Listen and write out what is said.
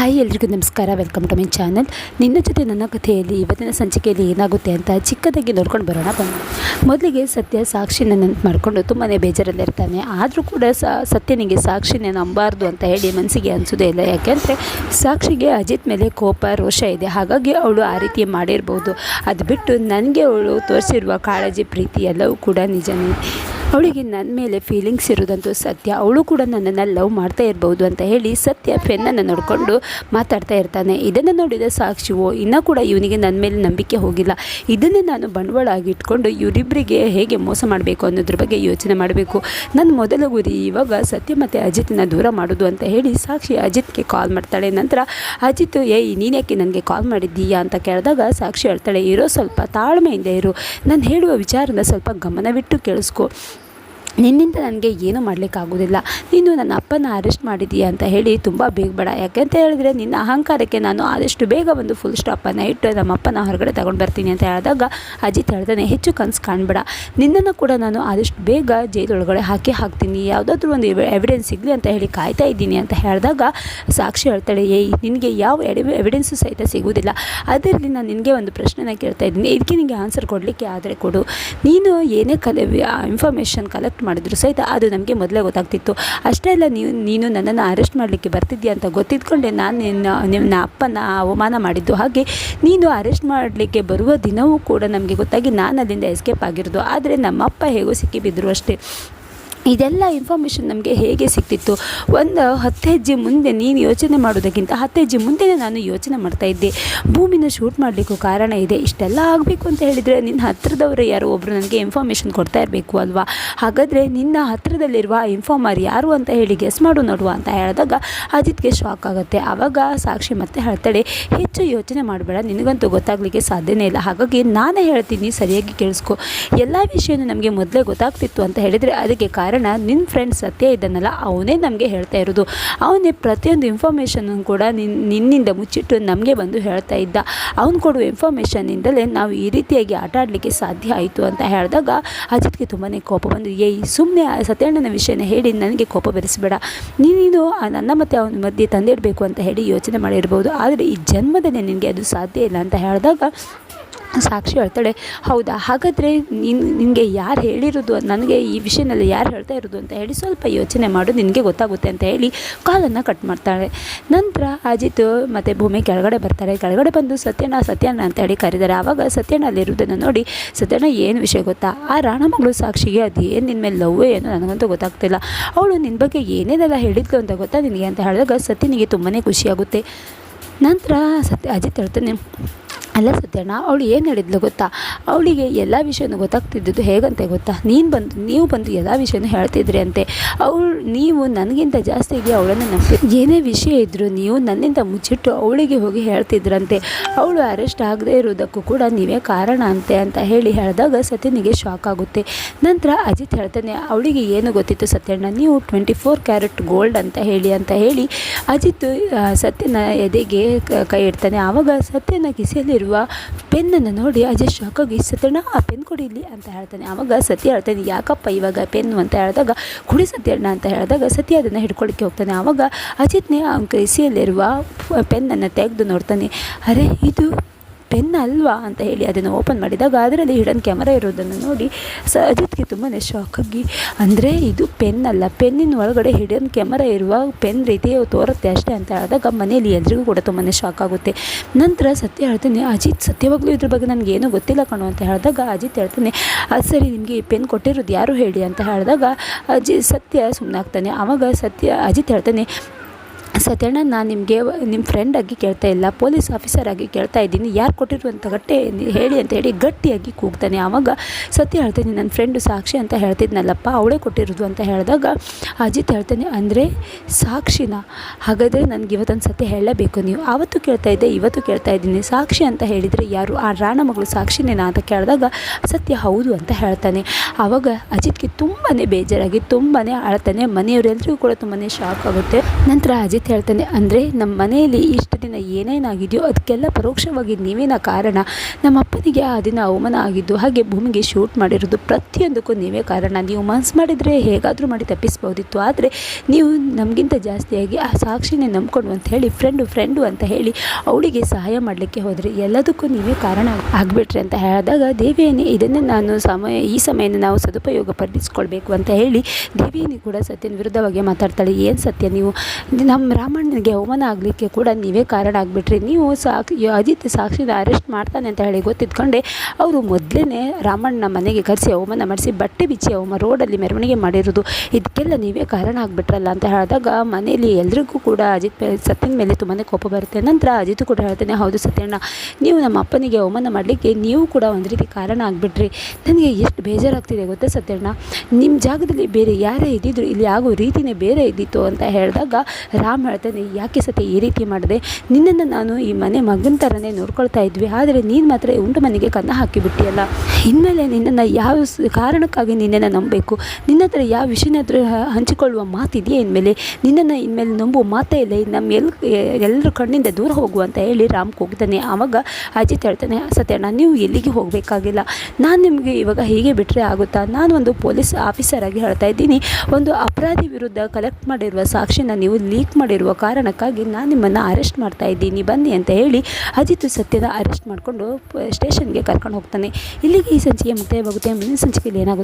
Hi ಎಲ್ರಿಗೂ ನಮಸ್ಕಾರ welcome to my channel ನಿನ್ನ ಜೊತೆ ನನ್ನ ಕಥೆಯಲ್ಲಿ, ಇವತ್ತಿನ ಸಂಚಿಕೆಯಲ್ಲಿ ಏನಾಗುತ್ತೆ ಅಂತ ಚಿಕ್ಕದಾಗಿ ನೋಡ್ಕೊಂಡು ಬರೋಣ, ಬನ್ನಿ. ಮೊದಲಿಗೆ ಸತ್ಯ ಸಾಕ್ಷಿನ ನೆನಪು ಮಾಡಿಕೊಂಡು ತುಂಬಾ ಬೇಜಾರಲ್ಲಿರ್ತಾನೆ ಆದರೂ ಕೂಡ ಸತ್ಯ ಸತ್ಯನಿಗೆ ಸಾಕ್ಷಿನ ನಂಬಾರ್ದು ಅಂತ ಹೇಳಿ ಮನಸ್ಸಿಗೆ ಅನಿಸೋದೇ ಇಲ್ಲ. ಯಾಕೆಂದರೆ ಸಾಕ್ಷಿಗೆ ಅಜಿತ್ ಮೇಲೆ ಕೋಪ, ರೋಷ ಇದೆ. ಹಾಗಾಗಿ ಅವಳು ಆ ರೀತಿ ಮಾಡಿರ್ಬೋದು. ಅದು ಬಿಟ್ಟು ನನಗೆ ಅವಳು ತೋರಿಸಿರುವ ಕಾಳಜಿ, ಪ್ರೀತಿ ಎಲ್ಲವೂ ಕೂಡ ನಿಜನೇ. ಅವಳಿಗೆ ನನ್ನ ಮೇಲೆ ಫೀಲಿಂಗ್ಸ್ ಇರೋದಂತೂ ಸತ್ಯ. ಅವಳು ಕೂಡ ನನ್ನನ್ನು ಲವ್ ಮಾಡ್ತಾ ಇರ್ಬೋದು ಅಂತ ಹೇಳಿ ಸತ್ಯ ಫೆನ್ನನ್ನು ನೋಡಿಕೊಂಡು ಮಾತಾಡ್ತಾ ಇರ್ತಾನೆ. ಇದನ್ನು ನೋಡಿದ ಸಾಕ್ಷಿವೋ ಇನ್ನೂ ಕೂಡ ಇವನಿಗೆ ನನ್ನ ಮೇಲೆ ನಂಬಿಕೆ ಹೋಗಿಲ್ಲ. ಇದನ್ನು ನಾನು ಬಂಡವಾಳ ಆಗಿಟ್ಕೊಂಡು ಇವರಿಬ್ಬರಿಗೆ ಹೇಗೆ ಮೋಸ ಮಾಡಬೇಕು ಅನ್ನೋದ್ರ ಬಗ್ಗೆ ಯೋಚನೆ ಮಾಡಬೇಕು. ನನ್ನ ಮೊದಲ ಗುರಿ ಇವಾಗ ಸತ್ಯ ಮತ್ತು ಅಜಿತ್ನ ದೂರ ಮಾಡೋದು ಅಂತ ಹೇಳಿ ಸಾಕ್ಷಿ ಅಜಿತ್ಗೆ ಕಾಲ್ ಮಾಡ್ತಾಳೆ. ನಂತರ ಅಜಿತ್ ಏಯ್ ನೀನ್ಯಾಕೆ ನನಗೆ ಕಾಲ್ ಮಾಡಿದ್ದೀಯಾ? ಅಂತ ಕೇಳಿದಾಗ ಸಾಕ್ಷಿ ಹೇಳ್ತಾಳೆ, ಇರೋ ಸ್ವಲ್ಪ ತಾಳ್ಮೆಯಿಂದ ಇರು. ನಾನು ಹೇಳುವ ವಿಚಾರನ ಸ್ವಲ್ಪ ಗಮನವಿಟ್ಟು ಕೇಳಿಸ್ಕೊ. ನಿನ್ನಿಂದ ನನಗೆ ಏನೂ ಮಾಡಲಿಕ್ಕಾಗೋದಿಲ್ಲ ನೀನು ನನ್ನ ಅಪ್ಪನ ಅರೆಸ್ಟ್ ಮಾಡಿದೀಯ ಅಂತ ಹೇಳಿ ತುಂಬ ಬೇಗ ಬೇಡ. ಯಾಕೆಂತ ಹೇಳಿದ್ರೆ ನಿನ್ನ ಅಹಂಕಾರಕ್ಕೆ ನಾನು ಆದಷ್ಟು ಬೇಗ ಒಂದು ಫುಲ್ ಸ್ಟಾಪನ್ನು ಇಟ್ಟು ನಮ್ಮ ಅಪ್ಪನ ಹೊರಗಡೆ ತಗೊಂಡು ಬರ್ತೀನಿ ಅಂತ ಹೇಳಿದಾಗ ಅಜಿತ್ ಹೇಳ್ತಾನೆ ಹೆಚ್ಚು ಕನಸು ಕಾಣಬೇಡ. ನಿನ್ನನ್ನು ಕೂಡ ನಾನು ಆದಷ್ಟು ಬೇಗ ಜೈಲೊಳಗಡೆ ಹಾಕಿ ಹಾಕ್ತೀನಿ. ಯಾವುದಾದ್ರೂ ಒಂದು ಎವಿಡೆನ್ಸ್ ಸಿಗಲಿ ಅಂತ ಹೇಳಿ ಕಾಯ್ತಾ ಇದ್ದೀನಿ ಅಂತ ಹೇಳಿದಾಗ ಸಾಕ್ಷಿ ಹೇಳ್ತಾಳೆ, ಏಯ್, ನಿನಗೆ ಯಾವ ಎವಿಡೆನ್ಸು ಸಹಿತ ಸಿಗುವುದಿಲ್ಲ ಅದರಲ್ಲಿ ನಾನು ನಿನಗೆ ಒಂದು ಪ್ರಶ್ನೆನ ಕೇಳ್ತಾ ಇದ್ದೀನಿ. ಇದಕ್ಕೆ ನಿನಗೆ ಆನ್ಸರ್ ಕೊಡಲಿಕ್ಕೆ ಆದರೆ ಕೊಡು. ನೀನು ಏನೇ ಕಲೆ ಇನ್ಫಾರ್ಮೇಷನ್ ಕಲೆಕ್ಟ್ ಮಾಡಿದ್ರು ಸಹಿತ ಅದು ನಮಗೆ ಮೊದಲೇ ಗೊತ್ತಾಗ್ತಿತ್ತು. ಅಷ್ಟೇ ಅಲ್ಲ ನೀವು ನೀನು ನನ್ನನ್ನು ಅರೆಸ್ಟ್ ಮಾಡಲಿಕ್ಕೆ ಬರ್ತಿದ್ಯಾ ಅಂತ ಗೊತ್ತಿದ್ಕೊಂಡೆ. ನಾನು ನಿನ್ನ ನಿನ್ನ ಅಪ್ಪನ ಅವಮಾನ ಮಾಡಿದ್ದು ಹಾಗೆ ನೀನು ಅರೆಸ್ಟ್ ಮಾಡಲಿಕ್ಕೆ ಬರುವ ದಿನವೂ ಕೂಡ ನಮಗೆ ಗೊತ್ತಾಗಿ ನಾನು ಅಲ್ಲಿಂದ ಎಸ್ಕೇಪ್ ಆಗಿರೋದು. ಆದರೆ ನಮ್ಮಪ್ಪ ಹೇಗೋ ಸಿಕ್ಕಿಬಿದ್ದರು ಅಷ್ಟೇ. ಇದೆಲ್ಲ ಇನ್ಫಾರ್ಮೇಷನ್ ನಮಗೆ ಹೇಗೆ ಸಿಕ್ತಿತ್ತು ಒಂದು ಹತ್ತು ಹೆಜ್ಜೆ ಮುಂದೆ ನೀನು ಯೋಚನೆ ಮಾಡೋದಕ್ಕಿಂತ ಹತ್ತು ಹೆಜ್ಜೆ ಮುಂದೆನೇ ನಾನು ಯೋಚನೆ ಮಾಡ್ತಾ ಇದ್ದೆ. ಭೂಮಿನ ಶೂಟ್ ಮಾಡಲಿಕ್ಕೂ ಕಾರಣ ಇದೆ. ಇಷ್ಟೆಲ್ಲ ಆಗಬೇಕು ಅಂತ ಹೇಳಿದರೆ ನಿನ್ನ ಹತ್ತಿರದವರು ಯಾರೋ ಒಬ್ಬರು ನನಗೆ ಇನ್ಫಾರ್ಮೇಷನ್ ಕೊಡ್ತಾ ಇರಬೇಕು ಅಲ್ವಾ? ಹಾಗಾದರೆ ನಿನ್ನ ಹತ್ತಿರದಲ್ಲಿರುವ ಇನ್ಫಾರ್ಮರ್ ಯಾರು ಅಂತ ಹೇಳಿ ಗೆಸ್ ಮಾಡು ನೋಡುವ ಅಂತ ಹೇಳಿದಾಗ ಅಜಿತ್ಗೆ ಶಾಕ್ ಆಗುತ್ತೆ. ಆವಾಗ ಸಾಕ್ಷಿ ಮತ್ತೆ ಹೇಳ್ತಾಳೆ ಹೆಚ್ಚು ಯೋಚನೆ ಮಾಡಬೇಡ, ನಿನಗಂತೂ ಗೊತ್ತಾಗಲಿಕ್ಕೆ ಸಾಧ್ಯನೇ ಇಲ್ಲ. ಹಾಗಾಗಿ ನಾನೇ ಹೇಳ್ತೀನಿ, ಸರಿಯಾಗಿ ಕೇಳಿಸ್ಕೊ. ಎಲ್ಲ ವಿಷಯನೂ ನಮಗೆ ಮೊದಲೇ ಗೊತ್ತಾಗ್ತಿತ್ತು ಅಂತ ಹೇಳಿದರೆ ಅದಕ್ಕೆ ಕಾರಣ ನಿನ್ನ ಫ್ರೆಂಡ್ ಸತ್ಯ ಇದ್ದಾನಲ್ಲ ಅವನೇ ನಮಗೆ ಹೇಳ್ತಾ ಇರೋದು. ಅವನೇ ಪ್ರತಿಯೊಂದು ಇನ್ಫಾರ್ಮೇಷನ್ನು ಕೂಡ ನಿನ್ನ ನಿನ್ನಿಂದ ಮುಚ್ಚಿಟ್ಟು ನಮಗೆ ಬಂದು ಹೇಳ್ತಾ ಇದ್ದ. ಅವನು ಕೊಡುವ ಇನ್ಫಾರ್ಮೇಷನ್ನಿಂದಲೇ ನಾವು ಈ ರೀತಿಯಾಗಿ ಆಟ ಆಡಲಿಕ್ಕೆ ಸಾಧ್ಯ ಆಯಿತು ಅಂತ ಹೇಳಿದಾಗ ಅಜಿತ್ಗೆ ತುಂಬಾ ಕೋಪ ಬಂದು, ಏಯ್ ಸುಮ್ಮನೆ ಸತ್ಯಣ್ಣನ ವಿಷಯನ ಹೇಳಿ, ನನಗೆ ಕೋಪ ಬೆರೆಸಬೇಡ. ನೀನು ನನ್ನ ಮತ್ತು ಅವನ ಮಧ್ಯೆ ತಂದಿಡಬೇಕು ಅಂತ ಹೇಳಿ ಯೋಚನೆ ಮಾಡಿರ್ಬೋದು. ಆದರೆ ಈ ಜನ್ಮದಲ್ಲಿ ನಿನಗೆ ಅದು ಸಾಧ್ಯ ಇಲ್ಲ ಅಂತ ಹೇಳಿದಾಗ ಸಾಕ್ಷಿ ಹೇಳ್ತಾಳೆ, ಹೌದಾ? ಹಾಗಾದರೆ ನಿನ್ನ ನಿನಗೆ ಯಾರು ಹೇಳಿರೋದು? ನನಗೆ ಈ ವಿಷಯನಲ್ಲಿ ಯಾರು ಹೇಳ್ತಾ ಇರೋದು? ಅಂತ ಹೇಳಿ ಸ್ವಲ್ಪ ಯೋಚನೆ ಮಾಡು, ನಿನಗೆ ಗೊತ್ತಾಗುತ್ತೆ ಅಂತ ಹೇಳಿ ಕಾಲನ್ನು ಕಟ್ ಮಾಡ್ತಾಳೆ. ನಂತರ ಅಜಿತ್ ಮತ್ತು ಭೂಮಿ ಕೆಳಗಡೆ ಬರ್ತಾರೆ. ಕೆಳಗಡೆ ಬಂದು ಸತ್ಯಣ್ಣ ಸತ್ಯನ ಅಂತ ಹೇಳಿ ಕರೀತಾರೆ. ಆವಾಗ ಸತ್ಯನ ಅಲ್ಲಿರುವುದನ್ನು ನೋಡಿ ಸತ್ಯನ ಏನು ವಿಷಯ ಗೊತ್ತಾ? ಆ ರಾಣ ಮಗಳು ಸಾಕ್ಷಿಗೆ ಅದು ಏನು ನಿನ್ನ ಮೇಲೆ ಲವ್ ಏನೋ ನನಗಂತೂ ಗೊತ್ತಾಗ್ತಿಲ್ಲ. ಅವಳು ನಿನ್ನ ಬಗ್ಗೆ ಏನೇನೆಲ್ಲ ಹೇಳಿದ್ಲು ಅಂತ ಗೊತ್ತಾ ನಿನಗೆ? ಅಂತ ಹೇಳಿದಾಗ ಸತ್ಯನಿಗೆ ತುಂಬಾ ಖುಷಿಯಾಗುತ್ತೆ. ನಂತರ ಸತ್ಯ, ಅಜಿತ್ ಹೇಳ್ತಾನೆ ಅಲ್ಲ ಸತ್ಯಣ್ಣ, ಅವಳು ಏನು ಹೇಳಿದ್ಲು ಗೊತ್ತಾ? ಅವಳಿಗೆ ಎಲ್ಲ ವಿಷಯನೂ ಗೊತ್ತಾಗ್ತಿದ್ದದ್ದು ಹೇಗಂತೆ ಗೊತ್ತಾ? ನೀನು ಬಂದು, ನೀವು ಬಂದು ಎಲ್ಲ ವಿಷಯನೂ ಹೇಳ್ತಿದ್ರಿ ಅಂತೆ. ಅವಳು, ನೀವು ನನಗಿಂತ ಜಾಸ್ತಿಗೆ ಅವಳನ್ನು ನಂಬಿ? ಏನೇ ವಿಷಯ ಇದ್ದರೂ ನೀವು ನನ್ನಿಂದ ಮುಚ್ಚಿಟ್ಟು ಅವಳಿಗೆ ಹೋಗಿ ಹೇಳ್ತಿದ್ರಂತೆ. ಅವಳು ಅರೆಸ್ಟ್ ಆಗದೇ ಇರೋದಕ್ಕೂ ಕೂಡ ನೀವೇ ಕಾರಣ ಅಂತೆ ಅಂತ ಹೇಳಿ ಹೇಳಿದಾಗ ಸತ್ಯನಿಗೆ ಶಾಕ್ ಆಗುತ್ತೆ. ನಂತರ ಅಜಿತ್ ಹೇಳ್ತಾನೆ, ಅವಳಿಗೆ ಏನು ಗೊತ್ತಿತ್ತು ಸತ್ಯಣ್ಣ? ನೀವು ಟ್ವೆಂಟಿ ಫೋರ್ ಕ್ಯಾರೆಟ್ ಗೋಲ್ಡ್ ಅಂತ ಹೇಳಿ ಅಂತ ಹೇಳಿ ಅಜಿತ್ ಸತ್ಯನ ಎದೆಗೆ ಕ- ಇಡ್ತಾನೆ. ಆವಾಗ ಸತ್ಯನ ಕಿಸೆಯಲ್ಲಿರುವ ಪೆನ್ನನ್ನು ನೋಡಿ ಅಜಯ್ ಶಾಕಾಗಿ ಸತ್ಯಣ್ಣ, ಆ ಪೆನ್ ಕೊಡಿಲಿ ಅಂತ ಹೇಳ್ತಾನೆ. ಆವಾಗ ಸತ್ಯ ಹೇಳ್ತಾನೆ ಯಾಕಪ್ಪ ಇವಾಗ ಪೆನ್ನು ಅಂತ ಹೇಳಿದಾಗ, ಕುಡಿ ಸತ್ಯಣ್ಣ ಅಂತ ಹೇಳಿದಾಗ ಸತ್ಯ ಅದನ್ನು ಹಿಡ್ಕೊಳ್ಳಿಕ್ಕೆ ಹೋಗ್ತಾನೆ. ಆವಾಗ ಅಜಿತ್ನೇ ಅವನ ಕೈಸಿಯಲ್ಲಿರುವ ಪೆನ್ನನ್ನು ತೆಗೆದು ನೋಡ್ತಾನೆ. ಅರೆ, ಇದು ಪೆನ್ ಅಲ್ವಾ ಅಂತ ಹೇಳಿ ಅದನ್ನು ಓಪನ್ ಮಾಡಿದಾಗ ಅದರಲ್ಲಿ ಹಿಡನ್ ಕ್ಯಾಮರಾ ಇರೋದನ್ನು ನೋಡಿ ಸ ಅಜಿತ್ಗೆ ತುಂಬಾ ಶಾಕ್ ಆಗಿ. ಅಂದರೆ ಇದು ಪೆನ್ ಅಲ್ಲ, ಪೆನ್ನಿನ ಒಳಗಡೆ ಹಿಡನ್ ಕ್ಯಾಮರಾ ಇರುವ ಪೆನ್ ರೀತಿ ತೋರುತ್ತೆ ಅಷ್ಟೇ ಅಂತ ಹೇಳಿದಾಗ ಮನೆಯಲ್ಲಿ ಎಲ್ರಿಗೂ ಕೂಡ ತುಂಬಾ ಶಾಕ್ ಆಗುತ್ತೆ. ನಂತರ ಸತ್ಯ ಹೇಳ್ತಾನೆ, ಅಜಿತ್, ಸತ್ಯವಾಗ್ಲೂ ಇದ್ರ ಬಗ್ಗೆ ನನಗೆ ಏನೂ ಗೊತ್ತಿಲ್ಲ ಕಣೋ ಅಂತ ಹೇಳಿದಾಗ ಅಜಿತ್ ಹೇಳ್ತಾನೆ ಅದು ಸರಿ ನಿಮಗೆ ಈ ಪೆನ್ ಕೊಟ್ಟಿರೋದು ಯಾರು ಹೇಳಿ? ಅಂತ ಹೇಳಿದಾಗ ಅಜಿ, ಸತ್ಯ ಸುಮ್ಮನಾಗ್ತಾನೆ ಆವಾಗ ಸತ್ಯ, ಅಜಿತ್ ಹೇಳ್ತಾನೆ ಸತ್ಯಣ್ಣ, ನಾನು ನಿಮಗೆ ನಿಮ್ಮ ಫ್ರೆಂಡಾಗಿ ಕೇಳ್ತಾ ಇಲ್ಲ ಪೊಲೀಸ್ ಆಫೀಸರ್ ಆಗಿ ಕೇಳ್ತಾ ಇದ್ದೀನಿ, ಯಾರು ಕೊಟ್ಟಿರುವಂಥ ಗಟ್ಟೆ ಹೇಳಿ ಅಂತ ಹೇಳಿ ಗಟ್ಟಿಯಾಗಿ ಕೂಗ್ತಾನೆ. ಆವಾಗ ಸತ್ಯ ಹೇಳ್ತೇನೆ ನನ್ನ ಫ್ರೆಂಡು ಸಾಕ್ಷಿ ಅಂತ ಹೇಳ್ತಿದ್ನಲ್ಲಪ್ಪ, ಅವಳೇ ಕೊಟ್ಟಿರೋದು ಅಂತ ಹೇಳಿದಾಗ ಅಜಿತ್ ಹೇಳ್ತಾನೆ, ಅಂದರೆ ಸಾಕ್ಷಿನ? ಹಾಗಾದರೆ ನನಗೆ ಇವತ್ತೊಂದು ಸತ್ಯ ಹೇಳಲೇಬೇಕು ನೀವು. ಆವತ್ತು ಕೇಳ್ತಾ ಇದ್ದೆ, ಇವತ್ತು ಕೇಳ್ತಾ ಇದ್ದೀನಿ. ಸಾಕ್ಷಿ ಅಂತ ಹೇಳಿದರೆ ಯಾರು? ಆ ರಾಣ ಮಗಳು ಸಾಕ್ಷಿನೇನಾ? ಅಂತ ಕೇಳಿದಾಗ ಸತ್ಯ, ಹೌದು ಅಂತ ಹೇಳ್ತಾನೆ. ಆವಾಗ ಅಜಿತ್ಗೆ ತುಂಬಾ ಬೇಜಾರಾಗಿ ತುಂಬಾ ಅಳ್ತಾನೆ ಮನೆಯವರೆಲ್ಲರಿಗೂ ಕೂಡ ತುಂಬಾ ಶಾಕ್ ಆಗುತ್ತೆ. ನಂತರ ಅಜಿತ್ ಹೇಳ್ತಾನೆ ಹೇಳ್ತಾನೆ, ಅಂದರೆ ನಮ್ಮ ಮನೆಯಲ್ಲಿ ಇಷ್ಟು ದಿನ ಏನೇನಾಗಿದೆಯೋ ಅದಕ್ಕೆಲ್ಲ ಪರೋಕ್ಷವಾಗಿ ನೀವೇನ ಕಾರಣ? ನಮ್ಮ ಅಪ್ಪನಿಗೆ ಆ ದಿನ ಅವಮಾನ ಆಗಿದ್ದು, ಹಾಗೆ ಭೂಮಿಗೆ ಶೂಟ್ ಮಾಡಿರೋದು ಪ್ರತಿಯೊಂದಕ್ಕೂ ನೀವೇ ಕಾರಣ. ನೀವು ಮನಸ್ಸು ಮಾಡಿದರೆ ಹೇಗಾದರೂ ಮಾಡಿ ತಪ್ಪಿಸ್ಬೋದಿತ್ತು. ಆದರೆ ನೀವು ನಮಗಿಂತ ಜಾಸ್ತಿಯಾಗಿ ಆ ಸಾಕ್ಷಿನೇ ನಂಬ್ಕೊಂಡು ಅಂತ ಹೇಳಿ ಫ್ರೆಂಡು ಫ್ರೆಂಡು ಅಂತ ಹೇಳಿ ಅವಳಿಗೆ ಸಹಾಯ ಮಾಡಲಿಕ್ಕೆ ಹೋದರೆ ಎಲ್ಲದಕ್ಕೂ ನೀವೇ ಕಾರಣ ಆಗಿಬಿಟ್ರಿ ಅಂತ ಹೇಳಿದಾಗ, ದೇವಿಯನ್ನೇ, ಇದನ್ನು ನಾನು ಸಮಯ, ಈ ಸಮಯನ ನಾವು ಸದುಪಯೋಗ ಪಡಿಸ್ಕೊಳ್ಬೇಕು ಅಂತ ಹೇಳಿ ದೇವಿಯನಿ ಕೂಡ ಸತ್ಯನ ವಿರುದ್ಧವಾಗಿ ಮಾತಾಡ್ತಾಳೆ. ಏನು ಸತ್ಯ ನೀವು? ನಮ್ಮ ರಾಮಣ್ಣನಿಗೆ ಅವಮಾನ ಆಗಲಿಕ್ಕೆ ಕೂಡ ನೀವೇ ಕಾರಣ ಆಗಿಬಿಟ್ರಿ. ನೀವು ಸಾಕ್ಷಿ, ಅಜಿತ್ ಸಾಕ್ಷಿನ ಅರೆಸ್ಟ್ ಮಾಡ್ತಾನೆ ಅಂತ ಹೇಳಿ ಗೊತ್ತಿದ್ಕೊಂಡೆ, ಅವರು ಮೊದಲೇ ರಾಮಣ್ಣ ಮನೆಗೆ ಕರೆಸಿ ಅವಮಾನ ಮಾಡಿಸಿ, ಬಟ್ಟೆ ಬಿಚ್ಚಿ ಅವಮ ರೋಡಲ್ಲಿ ಮೆರವಣಿಗೆ ಮಾಡಿರೋದು. ಇದಕ್ಕೆಲ್ಲ ನೀವೇ ಕಾರಣ ಆಗಿಬಿಟ್ರಲ್ಲ ಅಂತ ಹೇಳಿದಾಗ ಮನೆಯಲ್ಲಿ ಎಲ್ರಿಗೂ ಕೂಡ ಅಜಿತ್ ಮೇಲೆ, ಸತ್ಯನ ಮೇಲೆ ತುಂಬಾ ಕೋಪ ಬರುತ್ತೆ. ನಂತರ ಅಜಿತ್ ಕೂಡ ಹೇಳ್ತಾನೆ, ಹೌದು ಸತ್ಯಣ್ಣ, ನೀವು ನಮ್ಮ ಅಪ್ಪನಿಗೆ ಅವಮಾನ ಮಾಡಲಿಕ್ಕೆ ನೀವು ಕೂಡ ಒಂದು ರೀತಿ ಕಾರಣ ಆಗಿಬಿಟ್ರಿ. ನನಗೆ ಎಷ್ಟು ಬೇಜಾರಾಗ್ತಿದೆ ಗೊತ್ತಾ ಸತ್ಯಣ್ಣ? ನಿಮ್ಮ ಜಾಗದಲ್ಲಿ ಬೇರೆ ಯಾರೇ ಇದ್ದಿದ್ರು, ಇಲ್ಲಿ ಆಗೋ ರೀತಿನೇ ಬೇರೆ ಇದ್ದಿತ್ತು ಅಂತ ಹೇಳಿದಾಗ ರಾಮ್ ಯಾಕೆ ಸತ್ಯ ಈ ರೀತಿ ಮಾಡಿದೆ? ನಿನ್ನನ್ನು ನಾನು ಈ ಮನೆ ಮಗನ ಥರನೇ ನೋಡ್ಕೊಳ್ತಾ ಇದ್ವಿ. ಆದರೆ ನೀನು ಮಾತ್ರ ಉಂಟು ಮನೆಗೆ ಕನ್ನ ಹಾಕಿಬಿಟ್ಟಿಯಲ್ಲ. ಇನ್ಮೇಲೆ ನಿನ್ನನ್ನು ಯಾವ ಕಾರಣಕ್ಕಾಗಿ ನಿನ್ನನ್ನು ನಂಬಬೇಕು? ನಿನ್ನ ಹತ್ರ ಯಾವ ವಿಷಯನಾದರೂ ಹಂಚಿಕೊಳ್ಳುವ ಮಾತಿದೆಯೇ ಇನ್ಮೇಲೆ? ನಿನ್ನನ್ನು ಇನ್ಮೇಲೆ ನಂಬುವ ಮಾತೇ ಇಲ್ಲ. ನಮ್ಮ ಎಲ್ ಎಲ್ಲರ ಕಣ್ಣಿಂದ ದೂರ ಹೋಗು ಅಂತ ಹೇಳಿ ರಾಮ್ ಹೋಗ್ತಾನೆ ಆವಾಗ ಅಜಿತ್ ಹೇಳ್ತಾನೆ, ಸತ್ಯಣ್ಣ, ನೀವು ಎಲ್ಲಿಗೆ ಹೋಗಬೇಕಾಗಿಲ್ಲ? ನಾನು ನಿಮಗೆ ಇವಾಗ ಹೀಗೆ ಬಿಟ್ಟರೆ ಆಗುತ್ತಾ? ನಾನು ಒಂದು ಪೊಲೀಸ್ ಆಫೀಸರ್ ಆಗಿ ಹೇಳ್ತಾ ಇದ್ದೀನಿ. ಒಂದು ಅಪರಾಧಿ ವಿರುದ್ಧ ಕಲೆಕ್ಟ್ ಮಾಡಿರುವ ಸಾಕ್ಷಿನ ನೀವು ಲೀಕ್ ಮಾಡಿರುವ ಕಾರಣಕ್ಕಾಗಿ ನಾನು ನಿಮ್ಮನ್ನು ಅರೆಸ್ಟ್ ಮಾಡ್ತಾ ಇದ್ದೀನಿ. ಬನ್ನಿ ಅಂತ ಹೇಳಿ ಅಜಿತ್ ಸತ್ಯದ ಅರೆಸ್ಟ್ ಮಾಡಿಕೊಂಡು ಸ್ಟೇಷನ್ಗೆ ಕರ್ಕೊಂಡು ಹೋಗ್ತಾನೆ. ಇಲ್ಲಿಗೆ ಈ ಸಂಚಿಕೆ ಮುಕ್ತಾಯವಾಗುತ್ತೆ. ಮುಂದಿನ ಸಂಚಿಕೆಯಲ್ಲಿ ಏನಾಗುತ್ತೆ?